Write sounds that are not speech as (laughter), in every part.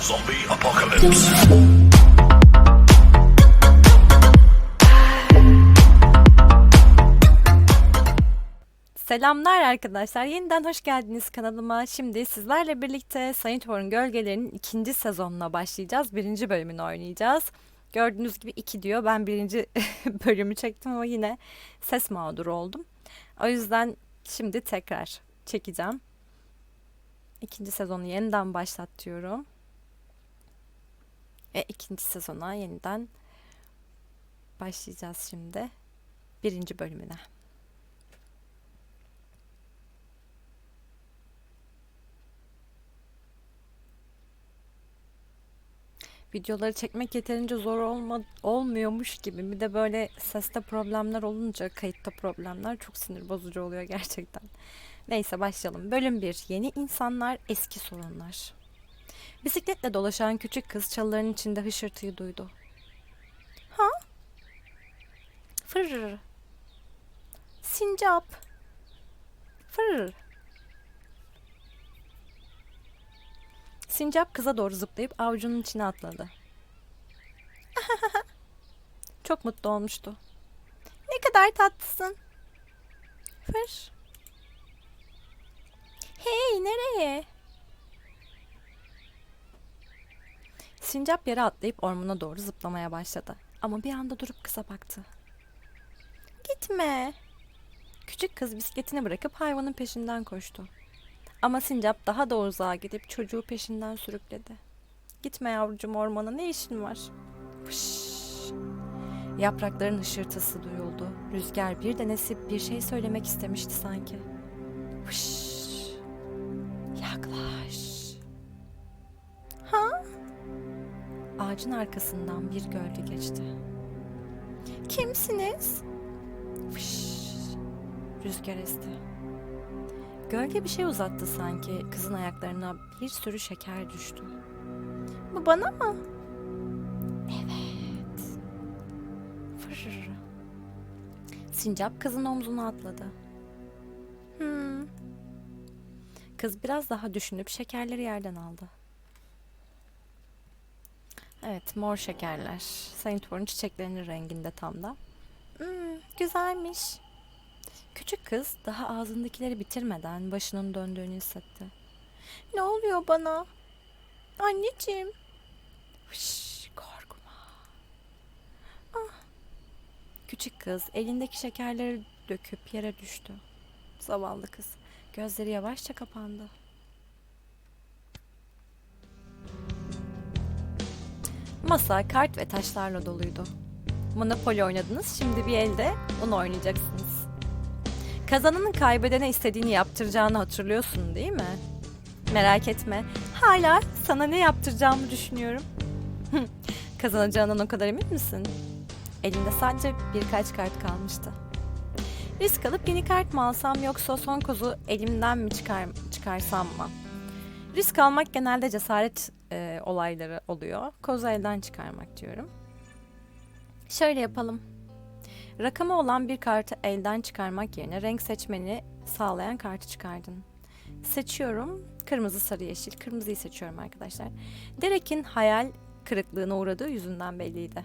Zombie apocalypse. Selamlar arkadaşlar. Yeniden hoş geldiniz kanalıma. Şimdi sizlerle birlikte Warren Gölgelerinin ikinci sezonuna başlayacağız. Birinci bölümünü oynayacağız. Gördüğünüz gibi iki diyor. Ben birinci (laughs) bölümü çektim ama yine ses mağduru oldum. O yüzden şimdi tekrar çekeceğim. İkinci sezonu yeniden başlatıyorum. Ve ikinci sezona yeniden başlayacağız şimdi. Birinci bölümüne. videoları çekmek yeterince zor olma, olmuyormuş gibi. Bir de böyle seste problemler olunca, kayıtta problemler çok sinir bozucu oluyor gerçekten. Neyse başlayalım. Bölüm 1. Yeni insanlar, eski sorunlar. Bisikletle dolaşan küçük kız çalıların içinde hışırtıyı duydu. Ha? Fırr. Sincap. Fırr. Sincap kıza doğru zıplayıp avucunun içine atladı. (laughs) Çok mutlu olmuştu. Ne kadar tatlısın. Fır. Hey nereye? Sincap yere atlayıp ormana doğru zıplamaya başladı. Ama bir anda durup kıza baktı. Gitme. Küçük kız bisikletini bırakıp hayvanın peşinden koştu. Ama sincap daha da uzağa gidip çocuğu peşinden sürükledi. Gitme yavrucuğum ormana ne işin var? Fış. Yaprakların hışırtısı duyuldu. Rüzgar bir de bir şey söylemek istemişti sanki. Fış. Ağacın arkasından bir gölge geçti. Kimsiniz? Fış. Rüzgar esti. Gölge bir şey uzattı sanki. Kızın ayaklarına bir sürü şeker düştü. Bu bana mı? Evet. Fırr. Sincap kızın omzuna atladı. Hmm. Kız biraz daha düşünüp şekerleri yerden aldı. Evet, mor şekerler. Saint Warren çiçeklerinin renginde tam da. Hmm, güzelmiş. Küçük kız daha ağzındakileri bitirmeden başının döndüğünü hissetti. Ne oluyor bana? Anneciğim. Şş, korkma. Ah. Küçük kız elindeki şekerleri döküp yere düştü. Zavallı kız. Gözleri yavaşça kapandı. Masa kart ve taşlarla doluydu. Monopoly oynadınız, şimdi bir elde onu oynayacaksınız. Kazananın kaybedene istediğini yaptıracağını hatırlıyorsun değil mi? Merak etme. Hala sana ne yaptıracağımı düşünüyorum. Kazanacağından o kadar emin misin? Elinde sadece birkaç kart kalmıştı. Risk alıp yeni kart mı alsam yoksa son kozu elimden mi çıkar, çıkarsam mı? Risk almak genelde cesaret e, olayları oluyor. Kozu elden çıkarmak diyorum. Şöyle yapalım. Rakamı olan bir kartı elden çıkarmak yerine renk seçmeni sağlayan kartı çıkardın. Seçiyorum. Kırmızı, sarı, yeşil. Kırmızıyı seçiyorum arkadaşlar. Derek'in hayal kırıklığına uğradığı yüzünden belliydi.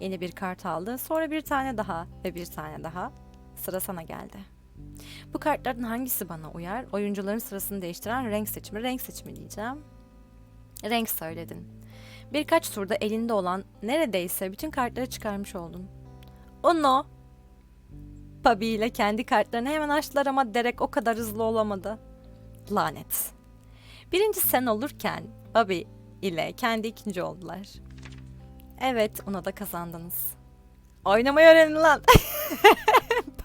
Yeni bir kart aldı. Sonra bir tane daha ve bir tane daha. Sıra sana geldi. Bu kartlardan hangisi bana uyar? Oyuncuların sırasını değiştiren renk seçimi. Renk seçimi diyeceğim. Renk söyledin. Birkaç turda elinde olan neredeyse bütün kartları çıkarmış oldun. Ono. Bobby ile kendi kartlarını hemen açtılar ama Derek o kadar hızlı olamadı. Lanet. Birinci sen olurken Bobby ile kendi ikinci oldular. Evet, ona da kazandınız. Oynamayı öğrenin lan. (laughs)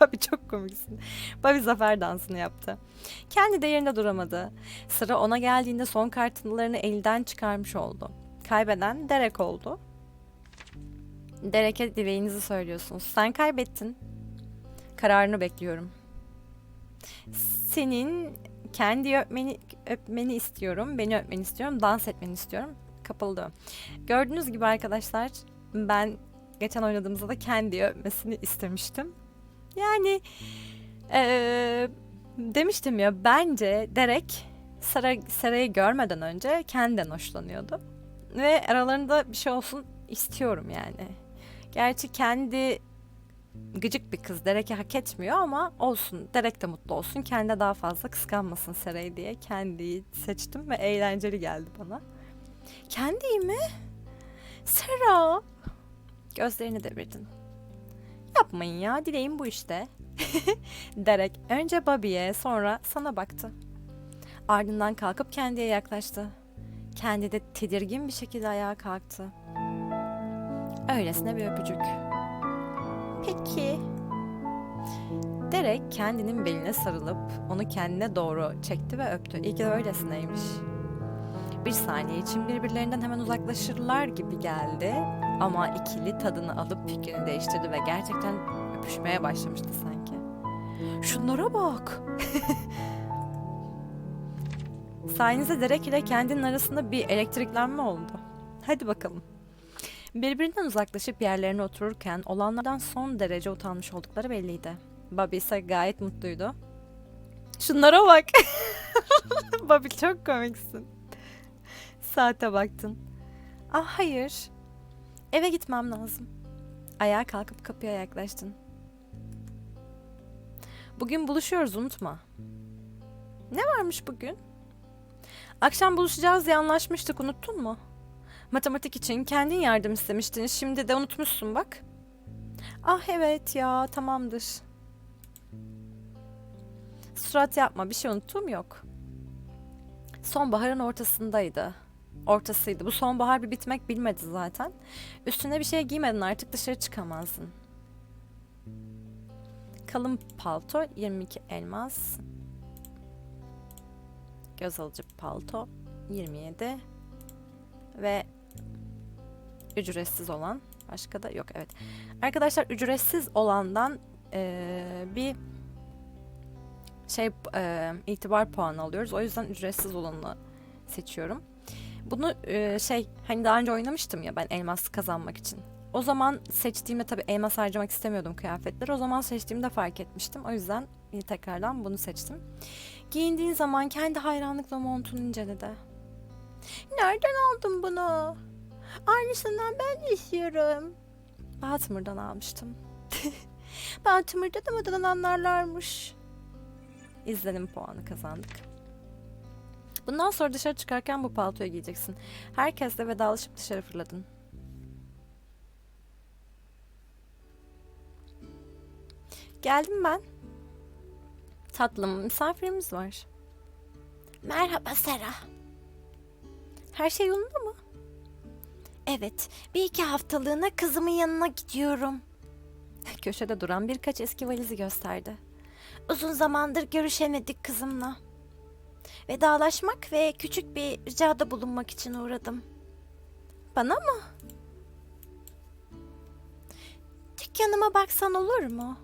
(laughs) Bobby çok komiksin. Bobby zafer dansını yaptı. Kendi de yerinde duramadı. Sıra ona geldiğinde son kartlarını elden çıkarmış oldu. Kaybeden Derek oldu. Derek'e dileğinizi söylüyorsunuz. Sen kaybettin. Kararını bekliyorum. Senin kendi öpmeni, öpmeni istiyorum. Beni öpmeni istiyorum. Dans etmeni istiyorum. Kapalı dön. Gördüğünüz gibi arkadaşlar ben geçen oynadığımızda da kendi öpmesini istemiştim. Yani eee, demiştim ya bence Derek Sera, Sera'yı görmeden önce kendinden hoşlanıyordu. Ve aralarında bir şey olsun istiyorum yani. Gerçi kendi gıcık bir kız Derek'i hak etmiyor ama olsun. Derek de mutlu olsun. Kendi daha fazla kıskanmasın Sera'yı diye kendiyi seçtim ve eğlenceli geldi bana. Kendi mi? Sera! Gözlerini devirdin. Yapmayın ya, dileğim bu işte. (laughs) Derek önce Bobby'ye sonra sana baktı. Ardından kalkıp kendiye yaklaştı. Kendi de tedirgin bir şekilde ayağa kalktı. Öylesine bir öpücük. Peki. Derek kendinin beline sarılıp onu kendine doğru çekti ve öptü. İyi ki de öylesineymiş. Bir saniye için birbirlerinden hemen uzaklaşırlar gibi geldi. Ama ikili tadını alıp fikrini değiştirdi ve gerçekten öpüşmeye başlamıştı sanki. Şunlara bak. (laughs) Sayenizde Derek ile kendinin arasında bir elektriklenme oldu. Hadi bakalım. Birbirinden uzaklaşıp yerlerine otururken olanlardan son derece utanmış oldukları belliydi. Bobby ise gayet mutluydu. Şunlara bak. (laughs) Bobby çok komiksin. Saate baktın. Ah hayır. Eve gitmem lazım. Ayağa kalkıp kapıya yaklaştın. Bugün buluşuyoruz unutma. Ne varmış bugün? Akşam buluşacağız diye anlaşmıştık unuttun mu? Matematik için kendin yardım istemiştin. Şimdi de unutmuşsun bak. Ah evet ya tamamdır. Surat yapma bir şey unuttuğum yok. Sonbaharın ortasındaydı. Ortasıydı. Bu sonbahar bir bitmek bilmedi zaten. Üstüne bir şey giymedin artık dışarı çıkamazdın. Kalın palto 22 elmas. Göz alıcı palto 27 ve ücretsiz olan başka da yok evet. Arkadaşlar ücretsiz olandan eee, bir şey eee, itibar puanı alıyoruz. O yüzden ücretsiz olanı seçiyorum. Bunu eee, şey hani daha önce oynamıştım ya ben elmas kazanmak için. O zaman seçtiğimde tabii elmas harcamak istemiyordum kıyafetleri. O zaman seçtiğimde fark etmiştim. O yüzden yine tekrardan bunu seçtim. Giyindiğin zaman kendi hayranlıkla montunu inceledi. Nereden aldın bunu? Aynısından ben de istiyorum. Baltimore'dan almıştım. Baltimore'da da modadan anlarlarmış. İzlenim puanı kazandık. Bundan sonra dışarı çıkarken bu paltoyu giyeceksin. Herkesle vedalaşıp dışarı fırladın. Geldim ben. Tatlım, misafirimiz var. Merhaba Sera. Her şey yolunda mı? Evet, bir iki haftalığına kızımın yanına gidiyorum. Köşede duran birkaç eski valizi gösterdi. Uzun zamandır görüşemedik kızımla. Vedalaşmak ve küçük bir ricada bulunmak için uğradım. Bana mı? Dükkanıma baksan olur mu?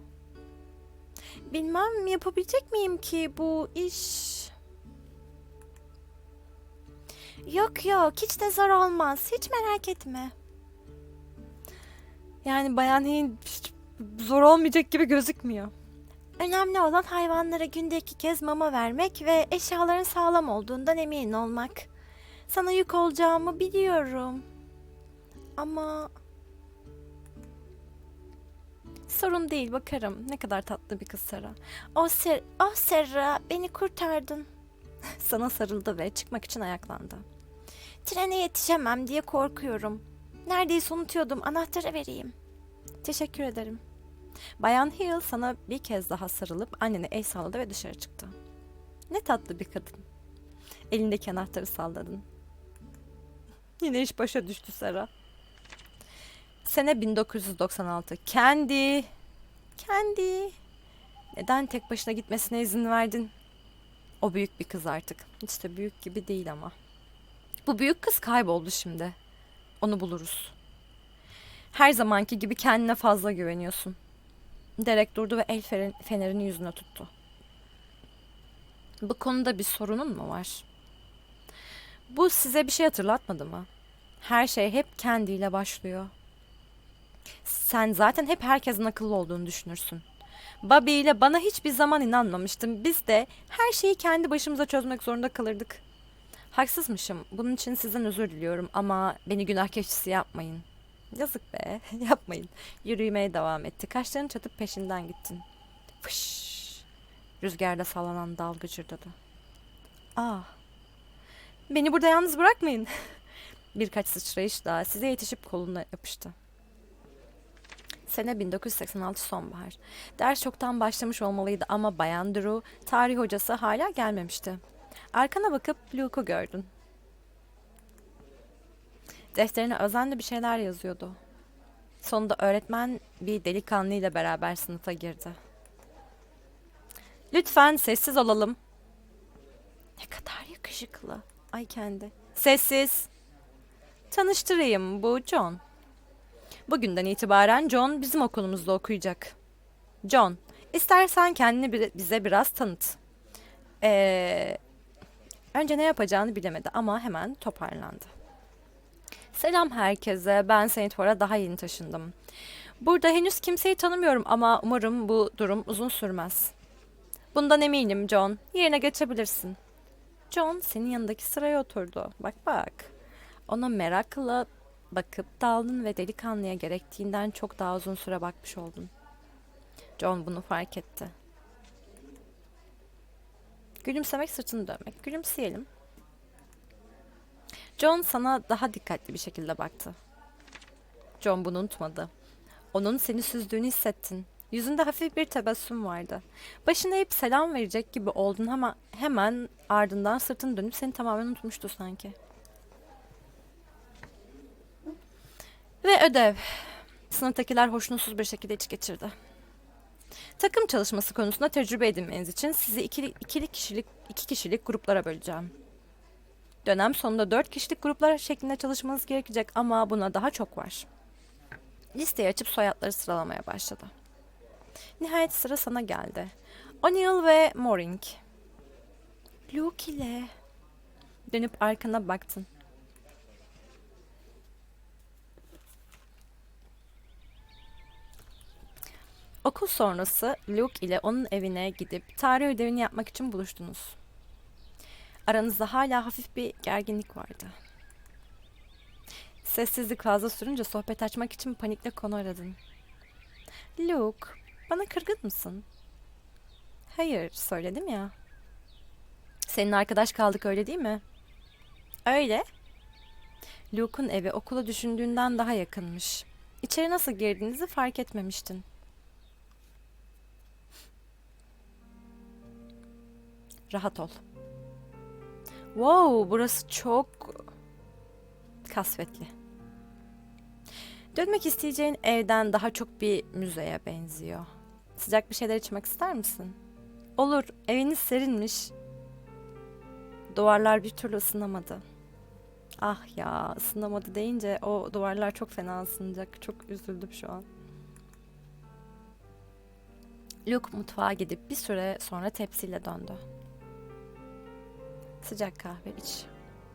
Bilmem yapabilecek miyim ki bu iş... Yok yok hiç de zor olmaz. Hiç merak etme. Yani Bayan hiç zor olmayacak gibi gözükmüyor. Önemli olan hayvanlara günde iki kez mama vermek ve eşyaların sağlam olduğundan emin olmak. Sana yük olacağımı biliyorum. Ama... Sorun değil bakarım. Ne kadar tatlı bir kız Sera. O Ser oh Serra beni kurtardın. (laughs) Sana sarıldı ve çıkmak için ayaklandı. Trene yetişemem diye korkuyorum. Neredeyse unutuyordum. Anahtarı vereyim. Teşekkür ederim. Bayan Hill sana bir kez daha sarılıp annene el salladı ve dışarı çıktı. Ne tatlı bir kadın. Elindeki anahtarı salladın. Yine iş başa düştü Sera. Sene 1996. Kendi. Kendi. Neden tek başına gitmesine izin verdin? O büyük bir kız artık. Hiç de büyük gibi değil ama. Bu büyük kız kayboldu şimdi. Onu buluruz. Her zamanki gibi kendine fazla güveniyorsun. Derek durdu ve el fener- fenerini yüzüne tuttu. Bu konuda bir sorunun mu var? Bu size bir şey hatırlatmadı mı? Her şey hep kendiyle başlıyor. Sen zaten hep herkesin akıllı olduğunu düşünürsün. Bobby ile bana hiçbir zaman inanmamıştın. Biz de her şeyi kendi başımıza çözmek zorunda kalırdık. Haksızmışım. Bunun için sizden özür diliyorum ama beni günah keçisi yapmayın. Yazık be. (laughs) Yapmayın. Yürümeye devam etti. Kaşlarını çatıp peşinden gittin. Fış. Rüzgarda sallanan dal gıcırdadı. Ah. Beni burada yalnız bırakmayın. (laughs) Birkaç sıçrayışla size yetişip koluna yapıştı. Sene 1986 sonbahar. Ders çoktan başlamış olmalıydı ama Bayan Drew, tarih hocası hala gelmemişti. Arkana bakıp Luke'u gördün. Defterine özenle bir şeyler yazıyordu. Sonunda öğretmen bir delikanlıyla beraber sınıfa girdi. Lütfen sessiz olalım. Ne kadar yakışıklı. Ay kendi. Sessiz. Tanıştırayım bu John. Bugünden itibaren John bizim okulumuzda okuyacak. John, istersen kendini bi- bize biraz tanıt. Ee, önce ne yapacağını bilemedi ama hemen toparlandı. Selam herkese. Ben Saint Fora daha yeni taşındım. Burada henüz kimseyi tanımıyorum ama umarım bu durum uzun sürmez. Bundan eminim John. Yerine geçebilirsin. John senin yanındaki sıraya oturdu. Bak bak. Ona merakla bakıp daldın ve delikanlıya gerektiğinden çok daha uzun süre bakmış oldun. John bunu fark etti. Gülümsemek sırtını dönmek. Gülümseyelim. John sana daha dikkatli bir şekilde baktı. John bunu unutmadı. Onun seni süzdüğünü hissettin. Yüzünde hafif bir tebessüm vardı. Başını eğip selam verecek gibi oldun ama hemen ardından sırtını dönüp seni tamamen unutmuştu sanki. Ve ödev. Sınıftakiler hoşnutsuz bir şekilde iç geçirdi. Takım çalışması konusunda tecrübe edinmeniz için sizi ikili, ikili kişilik, iki kişilik gruplara böleceğim. Dönem sonunda dört kişilik gruplar şeklinde çalışmanız gerekecek ama buna daha çok var. Listeyi açıp soyadları sıralamaya başladı. Nihayet sıra sana geldi. O'Neill ve Moring. Luke ile. Dönüp arkana baktın. Okul sonrası Luke ile onun evine gidip tarih ödevini yapmak için buluştunuz. Aranızda hala hafif bir gerginlik vardı. Sessizlik fazla sürünce sohbet açmak için panikle konu aradın. Luke, bana kırgın mısın? Hayır, söyledim ya. Senin arkadaş kaldık öyle değil mi? Öyle. Luke'un evi okula düşündüğünden daha yakınmış. İçeri nasıl girdiğinizi fark etmemiştin. Rahat ol. Wow, burası çok kasvetli. Dönmek isteyeceğin evden daha çok bir müzeye benziyor. Sıcak bir şeyler içmek ister misin? Olur, eviniz serinmiş. Duvarlar bir türlü ısınamadı. Ah ya, ısınamadı deyince o duvarlar çok fena ısınacak. Çok üzüldüm şu an. Luke mutfağa gidip bir süre sonra tepsiyle döndü. Sıcak kahve iç.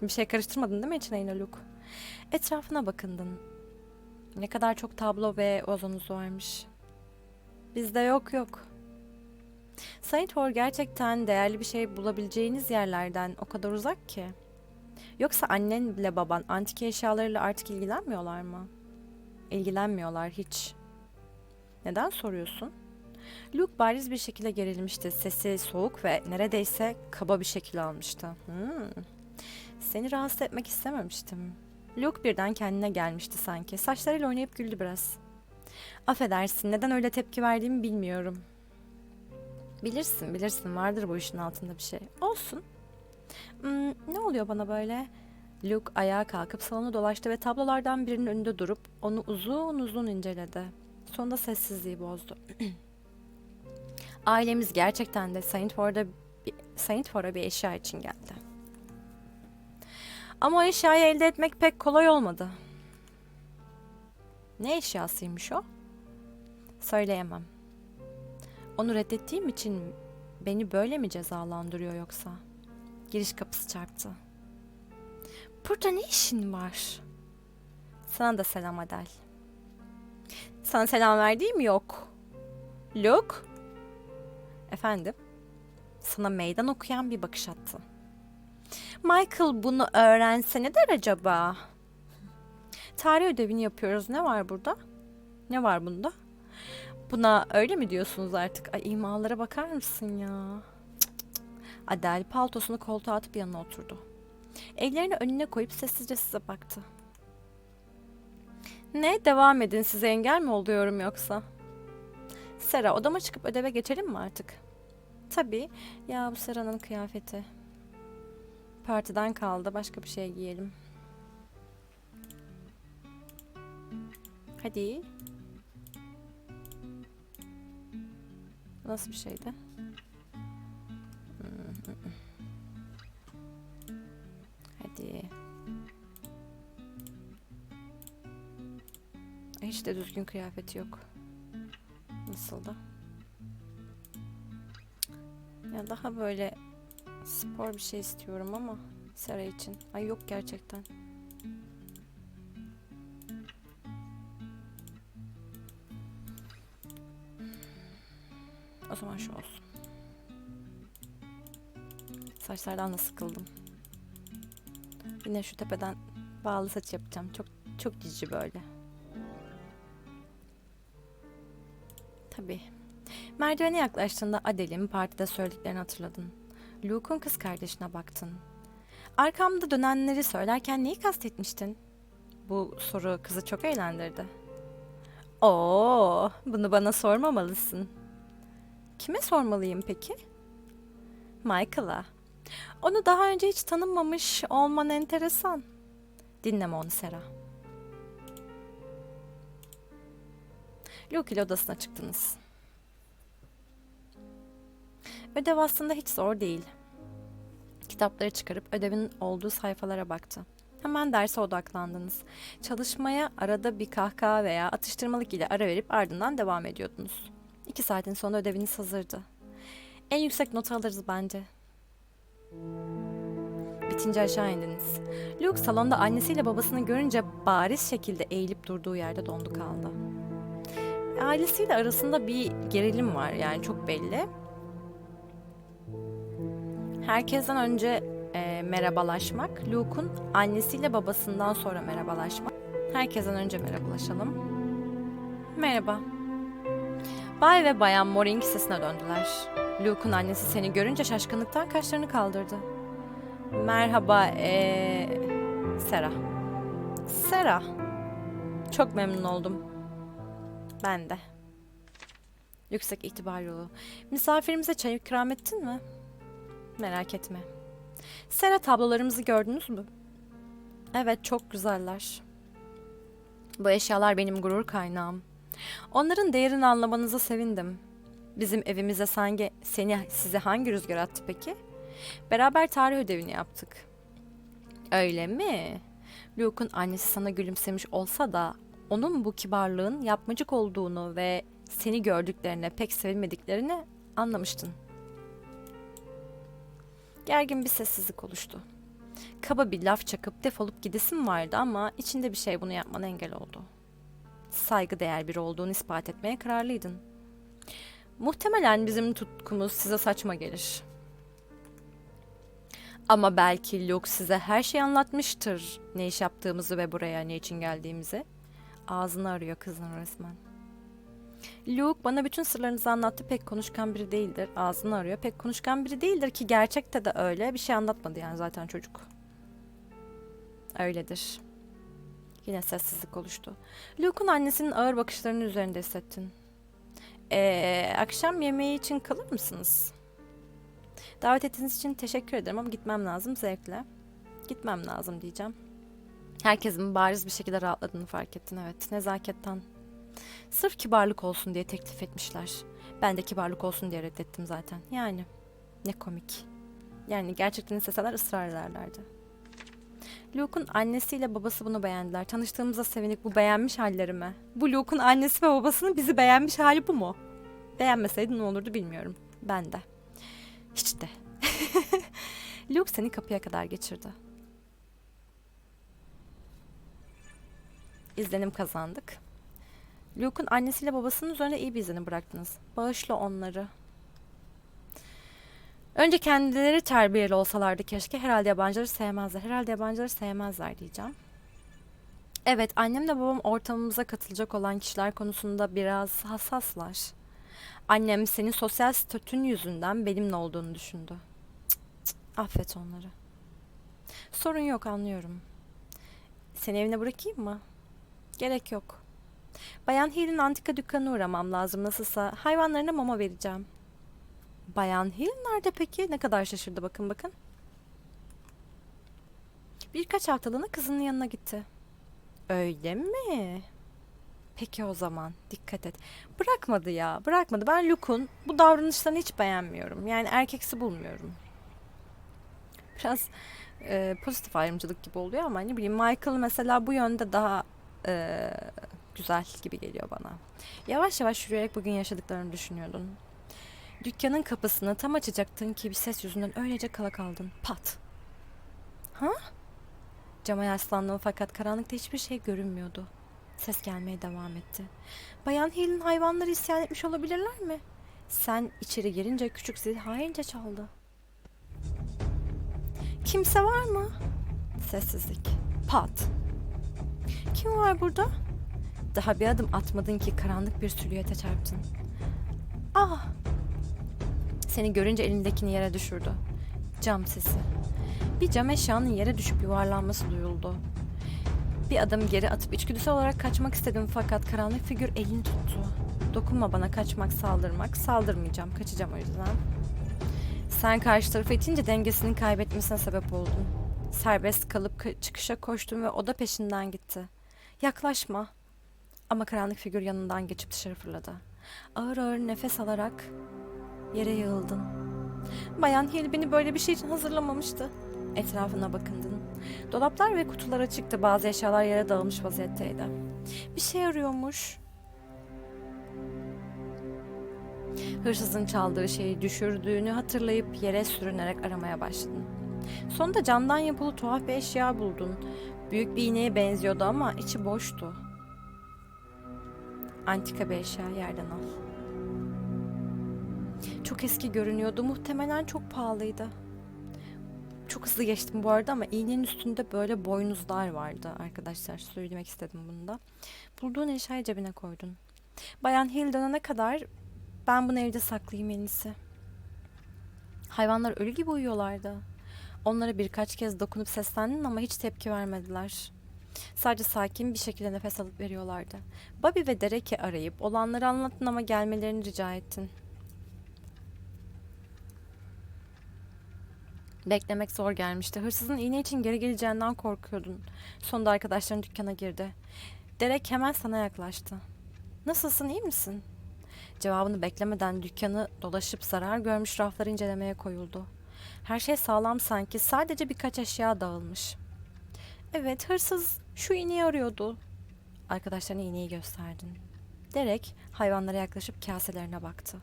Bir şey karıştırmadın değil mi içine yine Luke? Etrafına bakındın. Ne kadar çok tablo ve vazonuz varmış. Bizde yok yok. Saint Hor gerçekten değerli bir şey bulabileceğiniz yerlerden o kadar uzak ki. Yoksa annen bile baban antik eşyalarıyla artık ilgilenmiyorlar mı? İlgilenmiyorlar hiç. Neden soruyorsun? Luke bariz bir şekilde gerilmişti. Sesi soğuk ve neredeyse kaba bir şekil almıştı. Hmm. Seni rahatsız etmek istememiştim. Luke birden kendine gelmişti sanki. Saçlarıyla oynayıp güldü biraz. Affedersin, neden öyle tepki verdiğimi bilmiyorum. Bilirsin, bilirsin. Vardır bu işin altında bir şey. Olsun. Hmm, ne oluyor bana böyle? Luke ayağa kalkıp salonu dolaştı ve tablolardan birinin önünde durup onu uzun uzun inceledi. Sonunda sessizliği bozdu. (clears throat) Ailemiz gerçekten de Saint Ford'a Saint Ford'a bir eşya için geldi. Ama o eşyayı elde etmek pek kolay olmadı. Ne eşyasıymış o? Söyleyemem. Onu reddettiğim için beni böyle mi cezalandırıyor yoksa? Giriş kapısı çarptı. Burada ne işin var? Sana da selam Adel. Sana selam verdiğim yok. Luke? Efendim? Sana meydan okuyan bir bakış attı. Michael bunu öğrense ne der acaba? Tarih ödevini yapıyoruz. Ne var burada? Ne var bunda? Buna öyle mi diyorsunuz artık? Ay imalara bakar mısın ya? Cık cık. Adel paltosunu koltuğa atıp yanına oturdu. Ellerini önüne koyup sessizce size baktı. Ne? Devam edin. Size engel mi oluyorum yoksa? Sera odama çıkıp ödeve geçelim mi artık? Tabii. Ya bu Sera'nın kıyafeti. Partiden kaldı. Başka bir şey giyelim. Hadi. Nasıl bir şeydi? Hadi. Hiç de düzgün kıyafeti yok. Nasıl da? Ya daha böyle spor bir şey istiyorum ama Sera için. Ay yok gerçekten. O zaman şu olsun. Saçlardan da sıkıldım. Yine şu tepeden bağlı saç yapacağım. Çok çok cici böyle. Tabii. Merdivene yaklaştığında Adel'in partide söylediklerini hatırladın. Luke'un kız kardeşine baktın. Arkamda dönenleri söylerken neyi kastetmiştin? Bu soru kızı çok eğlendirdi. Oo, bunu bana sormamalısın. Kime sormalıyım peki? Michael'a. Onu daha önce hiç tanımamış olman enteresan. Dinleme onu Sera. Luke ile odasına çıktınız. Ödev aslında hiç zor değil. Kitapları çıkarıp ödevin olduğu sayfalara baktı. Hemen derse odaklandınız. Çalışmaya arada bir kahkaha veya atıştırmalık ile ara verip ardından devam ediyordunuz. İki saatin sonra ödeviniz hazırdı. En yüksek not alırız bence. Bitince aşağı indiniz. Luke salonda annesiyle babasını görünce bariz şekilde eğilip durduğu yerde dondu kaldı. Ailesiyle arasında bir gerilim var yani çok belli. Herkesten önce e, merhabalaşmak, Luke'un annesiyle babasından sonra merhabalaşmak. Herkesten önce merhabalaşalım. Merhaba. Bay ve Bayan Moring sesine döndüler. Luke'un annesi seni görünce şaşkınlıktan kaşlarını kaldırdı. Merhaba, ee, Sera. Sera. Çok memnun oldum. Ben de. Yüksek itibar yolu. Misafirimize çay ikram ettin mi? Merak etme. Sera tablolarımızı gördünüz mü? Evet, çok güzeller. Bu eşyalar benim gurur kaynağım. Onların değerini anlamanıza sevindim. Bizim evimize sanki seni size hangi rüzgar attı peki? Beraber tarih ödevini yaptık. Öyle mi? Luke'un annesi sana gülümsemiş olsa da onun bu kibarlığın yapmacık olduğunu ve seni gördüklerine pek sevinmediklerini anlamıştın. Gergin bir sessizlik oluştu. Kaba bir laf çakıp defolup gidesim vardı ama içinde bir şey bunu yapmana engel oldu. Saygı değer biri olduğunu ispat etmeye kararlıydın. Muhtemelen bizim tutkumuz size saçma gelir. Ama belki Luke size her şeyi anlatmıştır. Ne iş yaptığımızı ve buraya ne için geldiğimizi. Ağzını arıyor kızın resmen. Luke bana bütün sırlarınızı anlattı. Pek konuşkan biri değildir. Ağzını arıyor. Pek konuşkan biri değildir ki gerçekte de öyle. Bir şey anlatmadı yani zaten çocuk. Öyledir. Yine sessizlik oluştu. Luke'un annesinin ağır bakışlarının üzerinde hissettin. Ee, akşam yemeği için kalır mısınız? Davet ettiğiniz için teşekkür ederim ama gitmem lazım zevkle. Gitmem lazım diyeceğim. Herkesin bariz bir şekilde rahatladığını fark ettin evet. Nezaketten. Sırf kibarlık olsun diye teklif etmişler. Ben de kibarlık olsun diye reddettim zaten. Yani ne komik. Yani gerçekten isteseler ısrar ederlerdi. Luke'un annesiyle babası bunu beğendiler. Tanıştığımıza sevindik bu beğenmiş hallerimi. Bu Luke'un annesi ve babasının bizi beğenmiş hali bu mu? Beğenmeseydi ne olurdu bilmiyorum. Ben de. Hiç de. (laughs) Luke seni kapıya kadar geçirdi. İzlenim kazandık. Luke'un annesiyle babasının üzerine iyi bir izlenim bıraktınız. Bağışla onları. Önce kendileri terbiyeli olsalardı keşke. Herhalde yabancıları sevmezler. Herhalde yabancıları sevmezler diyeceğim. Evet, annemle babam ortamımıza katılacak olan kişiler konusunda biraz hassaslar. Annem senin sosyal statün yüzünden benimle olduğunu düşündü. Cık, cık, affet onları. Sorun yok anlıyorum. Seni evine bırakayım mı? Gerek yok. Bayan Hill'in antika dükkanına uğramam lazım nasılsa. Hayvanlarına mama vereceğim. Bayan Hill nerede peki? Ne kadar şaşırdı bakın bakın. Birkaç haftalığına kızının yanına gitti. Öyle mi? Peki o zaman dikkat et. Bırakmadı ya bırakmadı. Ben Luke'un bu davranışlarını hiç beğenmiyorum. Yani erkeksi bulmuyorum. Biraz e, pozitif ayrımcılık gibi oluyor ama ne bileyim Michael mesela bu yönde daha e, güzel gibi geliyor bana. Yavaş yavaş yürüyerek bugün yaşadıklarını düşünüyordun. Dükkanın kapısını tam açacaktın ki bir ses yüzünden öylece kala kaldın. Pat. Ha? Cama yaslandım fakat karanlıkta hiçbir şey görünmüyordu. Ses gelmeye devam etti. Bayan Hill'in hayvanları isyan etmiş olabilirler mi? Sen içeri girince küçük zil haince çaldı. Kimse var mı? Sessizlik. Pat. Kim var burada? Daha bir adım atmadın ki karanlık bir silüete çarptın. Ah! Seni görünce elindekini yere düşürdü. Cam sesi. Bir cam eşyanın yere düşüp yuvarlanması duyuldu. Bir adım geri atıp içgüdüsel olarak kaçmak istedim fakat karanlık figür elini tuttu. Dokunma bana kaçmak saldırmak. Saldırmayacağım kaçacağım o yüzden. Sen karşı tarafı itince dengesini kaybetmesine sebep oldun. Serbest kalıp ka- çıkışa koştun ve o da peşinden gitti. Yaklaşma. Ama karanlık figür yanından geçip dışarı fırladı. Ağır ağır nefes alarak yere yığıldın. Bayan Hill beni böyle bir şey için hazırlamamıştı. Etrafına bakındın. Dolaplar ve kutular açıktı. Bazı eşyalar yere dağılmış vaziyetteydi. Bir şey arıyormuş. Hırsızın çaldığı şeyi düşürdüğünü hatırlayıp yere sürünerek aramaya başladın. Sonunda camdan yapılı tuhaf bir eşya buldun. Büyük bir iğneye benziyordu ama içi boştu. Antika bir eşya yerden al. Çok eski görünüyordu. Muhtemelen çok pahalıydı. Çok hızlı geçtim bu arada ama iğnenin üstünde böyle boynuzlar vardı arkadaşlar. Söylemek istedim bunu da. Bulduğun eşyayı cebine koydun. Bayan Hill dönene kadar ben bunu evde saklayayım en iyisi. Hayvanlar ölü gibi uyuyorlardı. Onlara birkaç kez dokunup seslendin ama hiç tepki vermediler. Sadece sakin bir şekilde nefes alıp veriyorlardı. Bobby ve Derek'i arayıp olanları anlattın ama gelmelerini rica ettin. Beklemek zor gelmişti. Hırsızın iğne için geri geleceğinden korkuyordun. Sonunda arkadaşların dükkana girdi. Derek hemen sana yaklaştı. Nasılsın, iyi misin? Cevabını beklemeden dükkanı dolaşıp zarar görmüş rafları incelemeye koyuldu. Her şey sağlam sanki, sadece birkaç eşya dağılmış. Evet, hırsız şu iğneyi arıyordu. Arkadaşlarına iğneyi gösterdin. Derek hayvanlara yaklaşıp kaselerine baktı.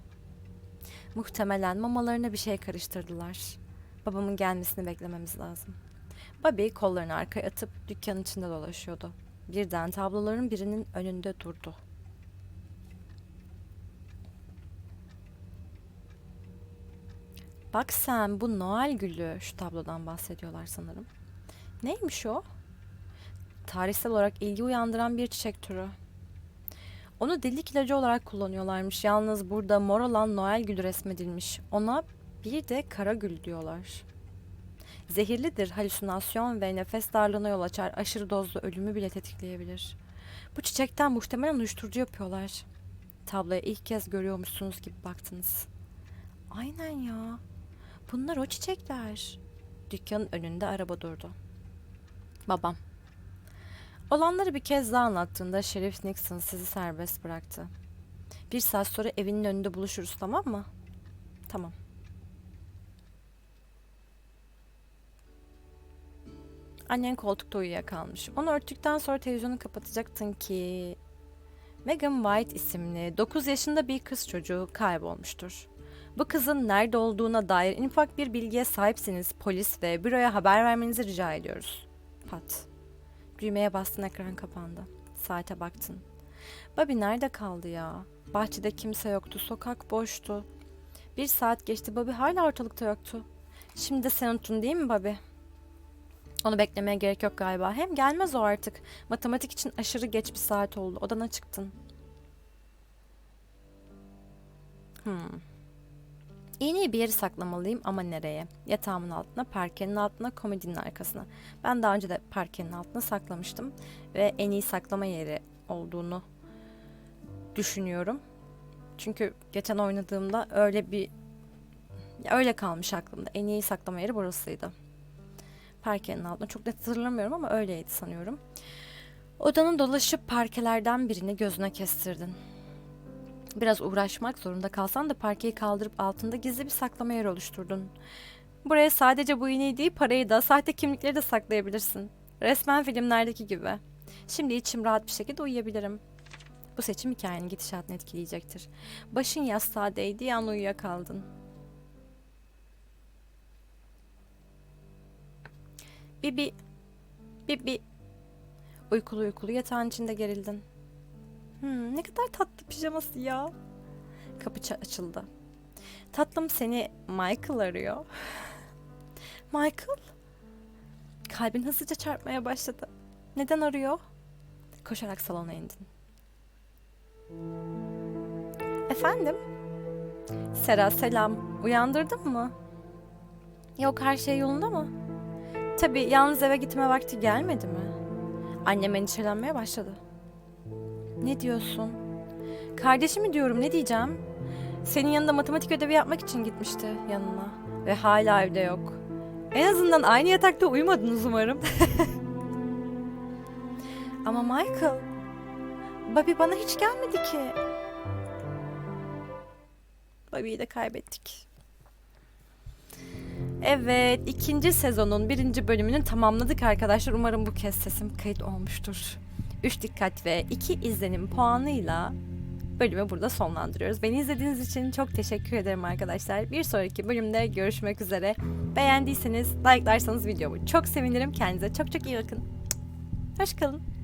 Muhtemelen mamalarına bir şey karıştırdılar. Babamın gelmesini beklememiz lazım. Bobby kollarını arkaya atıp dükkanın içinde dolaşıyordu. Birden tabloların birinin önünde durdu. Bak sen bu Noel gülü şu tablodan bahsediyorlar sanırım. Neymiş o? Tarihsel olarak ilgi uyandıran bir çiçek türü. Onu delilik ilacı olarak kullanıyorlarmış. Yalnız burada mor olan Noel gülü resmedilmiş. Ona bir de kara gül diyorlar. Zehirlidir, halüsinasyon ve nefes darlığına yol açar. Aşırı dozda ölümü bile tetikleyebilir. Bu çiçekten muhtemelen uyuşturucu yapıyorlar. Tabloya ilk kez görüyormuşsunuz gibi baktınız. Aynen ya. Bunlar o çiçekler. Dükkanın önünde araba durdu. Babam. Olanları bir kez daha anlattığında Şerif Nixon sizi serbest bıraktı. Bir saat sonra evinin önünde buluşuruz tamam mı? Tamam. Annen koltukta uyuyakalmış. Onu örttükten sonra televizyonu kapatacaktın ki... Megan White isimli 9 yaşında bir kız çocuğu kaybolmuştur. Bu kızın nerede olduğuna dair en ufak bir bilgiye sahipseniz polis ve büroya haber vermenizi rica ediyoruz. Pat. Düğmeye bastın ekran kapandı. Saate baktın. Bobby nerede kaldı ya? Bahçede kimse yoktu, sokak boştu. Bir saat geçti Bobby hala ortalıkta yoktu. Şimdi de sen unuttun değil mi Bobby? Onu beklemeye gerek yok galiba. Hem gelmez o artık. Matematik için aşırı geç bir saat oldu. Odana çıktın. Hmm. İğneyi bir yere saklamalıyım ama nereye? Yatağımın altına, parkenin altına, komodinin arkasına. Ben daha önce de parkenin altına saklamıştım. Ve en iyi saklama yeri olduğunu düşünüyorum. Çünkü geçen oynadığımda öyle bir öyle kalmış aklımda. En iyi saklama yeri burasıydı. Parkenin altında çok net hatırlamıyorum ama öyleydi sanıyorum. Odanın dolaşıp parkelerden birini gözüne kestirdin. Biraz uğraşmak zorunda kalsan da parkeyi kaldırıp altında gizli bir saklama yeri oluşturdun. Buraya sadece bu iğneyi değil parayı da sahte kimlikleri de saklayabilirsin. Resmen filmlerdeki gibi. Şimdi içim rahat bir şekilde uyuyabilirim. Bu seçim hikayenin gidişatını etkileyecektir. Başın yastığa değdiği an uyuyakaldın. Bibi, Bibi. Uykulu uykulu yatağın içinde gerildin. Hmm, ne kadar tatlı pijaması ya. Kapı açıldı. Tatlım seni Michael arıyor. (laughs) Michael? Kalbin hızlıca çarpmaya başladı. Neden arıyor? Koşarak salona indin. Efendim? Sera selam. Uyandırdın mı? Yok her şey yolunda mı? Tabii yalnız eve gitme vakti gelmedi mi? Annem endişelenmeye başladı. Ne diyorsun? Kardeşimi diyorum ne diyeceğim? Senin yanında matematik ödevi yapmak için gitmişti yanına. Ve hala evde yok. En azından aynı yatakta uyumadınız umarım. (laughs) Ama Michael, Bobby bana hiç gelmedi ki. Bobby'yi de kaybettik. Evet, ikinci sezonun birinci bölümünü tamamladık arkadaşlar. Umarım bu kez sesim kayıt olmuştur. 3 dikkat ve 2 izlenim puanıyla bölümü burada sonlandırıyoruz. Beni izlediğiniz için çok teşekkür ederim arkadaşlar. Bir sonraki bölümde görüşmek üzere. Beğendiyseniz like'larsanız videomu çok sevinirim. Kendinize çok çok iyi bakın. Hoşçakalın.